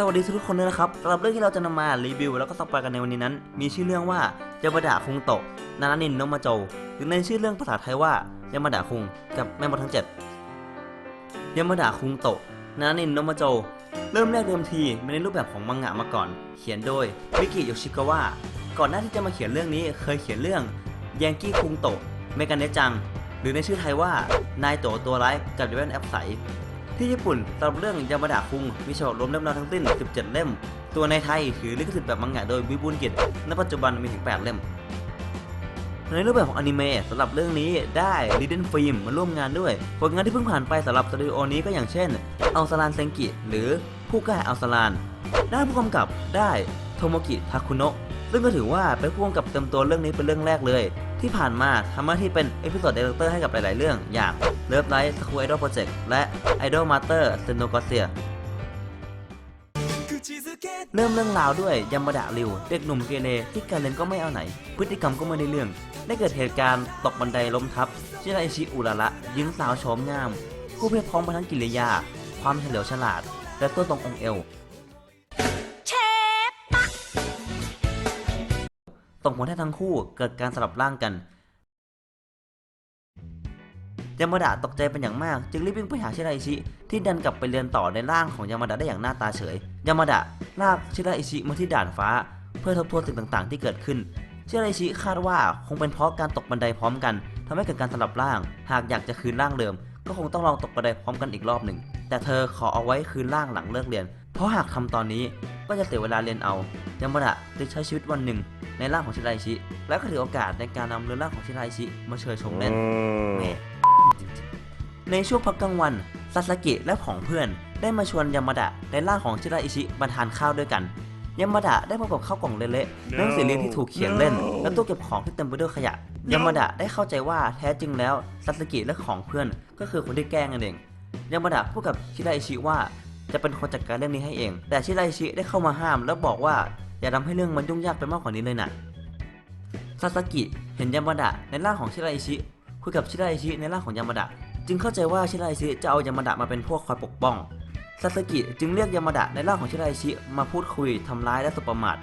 สวัสดีทุกคนด้วยนะครับสำหรับเรื่องที่เราจะนำมารีวิว แล้วก็สปอยกันในวันนี้นั้น มีชื่อเรื่องว่ายามาดะคุงโตนานานินโนมาโจ หรือในชื่อเรื่องภาษาไทยว่ายามาดะคุงกับแม่มดทั้งเจ็ดยามาดะคุงโตนานานินโนมาโจ เริ่มแรกเดิมทีมาในรูปแบบของมังงะมาก่อน เขียนโดยมิกิโยชิกาวะก่อนหน้าที่จะมาเขียนเรื่องนี้เคยเขียนเรื่องแยงกี้คุงโตเมกาเนจัง หรือในชื่อไทยว่านายโตตัวร้ายกับเดวินแอปใส ที่ญี่ปุ่นสำหรับเรื่องยามาดะคุงมีฉบับรวมเล่มราวทั้งสิ้น 17 เล่ม ตัวในไทยถือลิขสิทธิ์แบบมังงะโดยวิบูลกิจณปัจจุบันมีถึง 8 เล่ม ในรูปแบบของอนิเมะสำหรับเรื่องนี้ได้ลิเดนฟิล์มมาร่วมงานด้วย ผลงานที่เพิ่งผ่านไปสำหรับสตูดิโอนี้ก็อย่างเช่นอัลซาลานเซงกิ หรือผู้กล้าอัลซาลานได้ผู้กำกับได้โทโมกิทาคุโนะซึ่งก็ถือว่าเป็นผู้กำกับเต็มตัวเรื่องนี้เป็นเรื่องแรกเลย ที่ผ่านมาทำหน้าที่เป็นเอพิโซดเดีเลเตอร์ให้กับหลาย ๆ เรื่อง อย่าง Love Life School Idol Project และ Idol Master s e n o g o s i a เริ่มเรื่องราวด้วยยามาดะริว เด็กหนุ่มเกเรที่การเรียนก็ไม่เอาไหน พฤติกรรมก็ไม่ได้เรื่อง ได้เกิดเหตุการณ์ตกบันไดล้มทับชิราอิชิอุระระหญิงสาวโฉมงาม ผู้เพียบพร้อมไปทั้งกิริยา ความเฉลียวฉลาด และตัวตรงองเอว ส่งผลให้ทั้งคู่เกิดการสลับร่างกันยามาดะตกใจเป็นอย่างมาก จึงรีบวิ่งไปหาชิราอิชิ ที่ดันกลับไปเรียนต่อในร่างของยามาดะได้อย่างหน้าตาเฉยยามาดะลากชิราอิชิมาที่ด่านฟ้า เพื่อทบทวนสิ่งต่างๆ ที่เกิดขึ้นชิราอิชิคาดว่าคงเป็นเพราะการตกบันไดพร้อมกันทำให้เกิดการสลับร่าง หากอยากจะคืนร่างเดิม ก็คงต้องลองตกบันไดพร้อมกันอีกรอบหนึ่งแต่เธอขอเอาไว้คืนร่างหลังเลิกเรียน เพราะหากทำตอนนี้ก็จะเสียเวลาเรียนเอายามาดะจึงใช้ชีวิตวันหนึ่ง ในร่างของชิราอิชิ และก็ถือโอกาสในการนำเรือนร่างของชิราอิชิมาเชยชมเล่นแหม่จริงๆในช่วงพักกลางวันซาสกิและผองเพื่อนได้มาชวนยามาดะในร่างของชิราอิชิมาทานข้าวด้วยกันยามาดะได้พบกับข้าวกล่องเละๆหนังสือเรียนที่ถูกเขียนเล่น และตู้เก็บของที่เต็มไปด้วยขยะยามาดะได้เข้าใจว่าแท้จริงแล้วซาสกิและของเพื่อนก็คือคนที่แกล้งนั่นเองยามาดะพูดกับชิราอิชิว่าจะเป็นคนจัดการเรื่องนี้ให้เอง แต่ชิราอิชิได้เข้ามาห้ามแล้วบอกว่า อย่าทำให้เรื่องมันยุ่งยากไปมากกว่านี้เลยนะซาสกิเห็นยามาดะในร่างของชิราอิชิคุยกับชิราอิชิในร่างของยามาดะจึงเข้าใจว่าชิราอิชิจะเอายามาดะมาเป็นพวกคอยปกป้องซาสกิจึงเรียกยามาดะในร่างของชิราอิชิมาพูดคุยทำร้ายและสบประมาท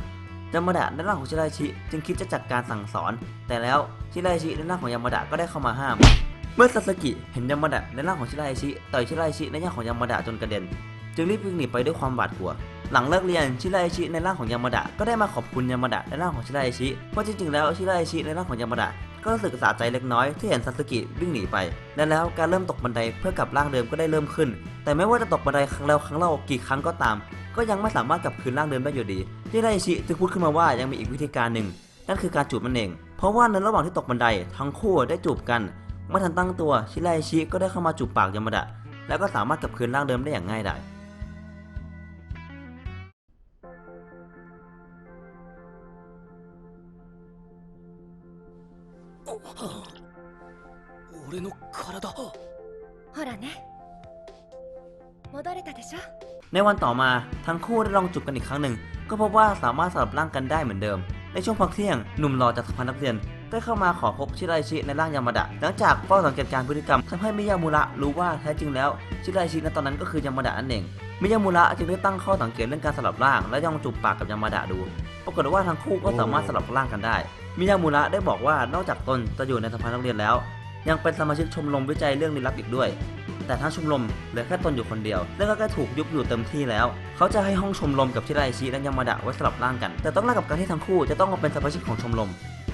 ยามาดะในร่างของชิราอิชิจึงคิดจะจัดการสั่งสอน แต่แล้วชิราอิชิในร่างของยามาดะก็ได้เข้ามาห้าม เมื่อซาสกิเห็นยามาดะในร่างของชิราอิชิต่อยชิราอิชิในร่างของยามาดะจนกระเด็น จึงรีบวิ่งหนีไปด้วยความหวาดกลัว หลังเลิกเรียนชิราอิชิในร่างของยามาดะก็ได้มาขอบคุณยามาดะในร่างของชิราอิชิเพราะจริงๆแล้วชิราอิชิในร่างของยามาดะก็รู้สึกสะใจเล็กน้อยที่เห็นซาสึกิวิ่งหนีไป และแล้วการเริ่มตกบันไดเพื่อกลับร่างเดิมก็ได้เริ่มขึ้น แต่ไม่ว่าจะตกบันไดครั้งแล้วครั้งเล่ากี่ครั้งก็ตาม ก็ยังไม่สามารถกลับคืนร่างเดิมได้อยู่ดีชิราอิชิจึงพูดขึ้นมาว่ายังมีอีกวิธีการหนึ่งนั่นคือการจูบมันเอง เพราะว่าในระหว่างที่ตกบันไดทั้งคู่ได้จูบกันเมื่อทันตั้งตัวชิราอิชิก็ได้เข้ามาจูบปากยามาดะแล้วก็สามารถกลับคืนร่างเดิมได้อย่างง่ายดาย 俺の体ほらね戻れたでしょ ในวันต่อมาทั้งคู่ได้ลองจูบกันอีกครั้งหนึ่ง ก็พบว่าสามารถสลับร่างกันได้เหมือนเดิม ในช่วงพักเที่ยงหนุ่มหล่อจากสภานักเรียน ได้เข้ามาขอพบชิราอิชิในร่างยามาดะ หลังจากเฝ้าสังเกตการพฤติกรรมทำให้มิยามุระรู้ว่าแท้จริงแล้วชิราอิชิในตอนนั้นก็คือยามาดะนั่นเองมิยามุระจึงได้ตั้งข้อสังเกตเรื่องการสลับร่าง และย่องจูบปากกับยามาดะดู ปรากฏว่าทั้งคู่ก็สามารถสลับร่างกันได้ มิยามุระได้บอกว่านอกจากตนจะอยู่ในสภานักเรียนแล้ว ยังเป็นสมาชิกชมรมวิจัยเรื่องลี้ลับอีกด้วย แต่ทั้งชมรมเหลือแค่ตนอยู่คนเดียว และก็ใกล้ถูกยุบอยู่เต็มที่แล้ว เขาจะให้ห้องชมรมกับชิราอิชิและยามาดะไว้สลับร่างกัน แต่ต้องแลกกับการที่ทั้งคู่จะต้องมาเป็นสมาชิกของชมรม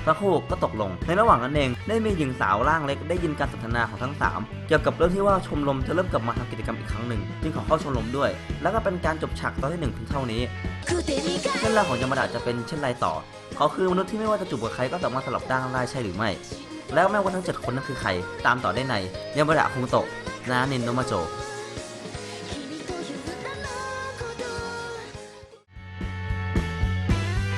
พระโคก็ตกลง ในระหว่างนั้นเอง ได้มีหญิงสาวร่างเล็กได้ยินการสนทนาของทั้ง 3 เกี่ยวกับเรื่องที่ว่าชมรมจะเริ่มกลับมาทำกิจกรรมอีกครั้งหนึ่งจึงขอเข้าชมรมด้วย แล้วก็เป็นการจบฉากตอนที่หนึ่งเพียงเท่านี้เรื่องราวของยามาดะจะเป็นเช่นไรต่อ เขาคือมนุษย์ที่ไม่ว่าจะจูบกับใครก็สามารถสลับด่างได้ใช่หรือไม่ แล้วแม้ว่าทั้ง 7 คนนั้นคือใครตามต่อได้ในยามาดะคงโตะนาเนนโนมาโจ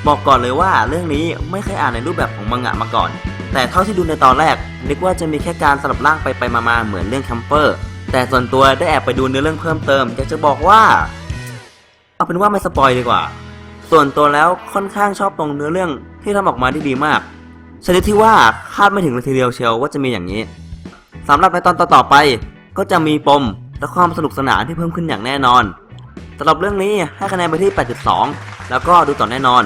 บอกก่อนเลยว่าเรื่องนี้ไม่เคยอ่านในรูปแบบของมังงะมาก่อน แต่เท่าที่ดูในตอนแรก นึกว่าจะมีแค่การสลับร่างไปไปมาๆเหมือนเรื่องแคมเปอร์ แต่ส่วนตัวได้แอบไปดูเนื้อเรื่องเพิ่มเติมอยากจะบอกว่า เอาเป็นว่าไม่สปอยดีกว่า ส่วนตัวแล้วค่อนข้างชอบตรงเนื้อเรื่องที่ทำออกมาได้ดีมากชนิดที่ว่าคาดไม่ถึงเลยทีเดียวเชียวว่าจะมีอย่างนี้สำหรับในตอนต่อๆไป ก็จะมีปมและความสนุกสนานที่เพิ่มขึ้นอย่างแน่นอนสสำหรับเรื่องนี้ให้คะแนนไปที่ 8.2 แล้วก็ดูต่อแน่นอน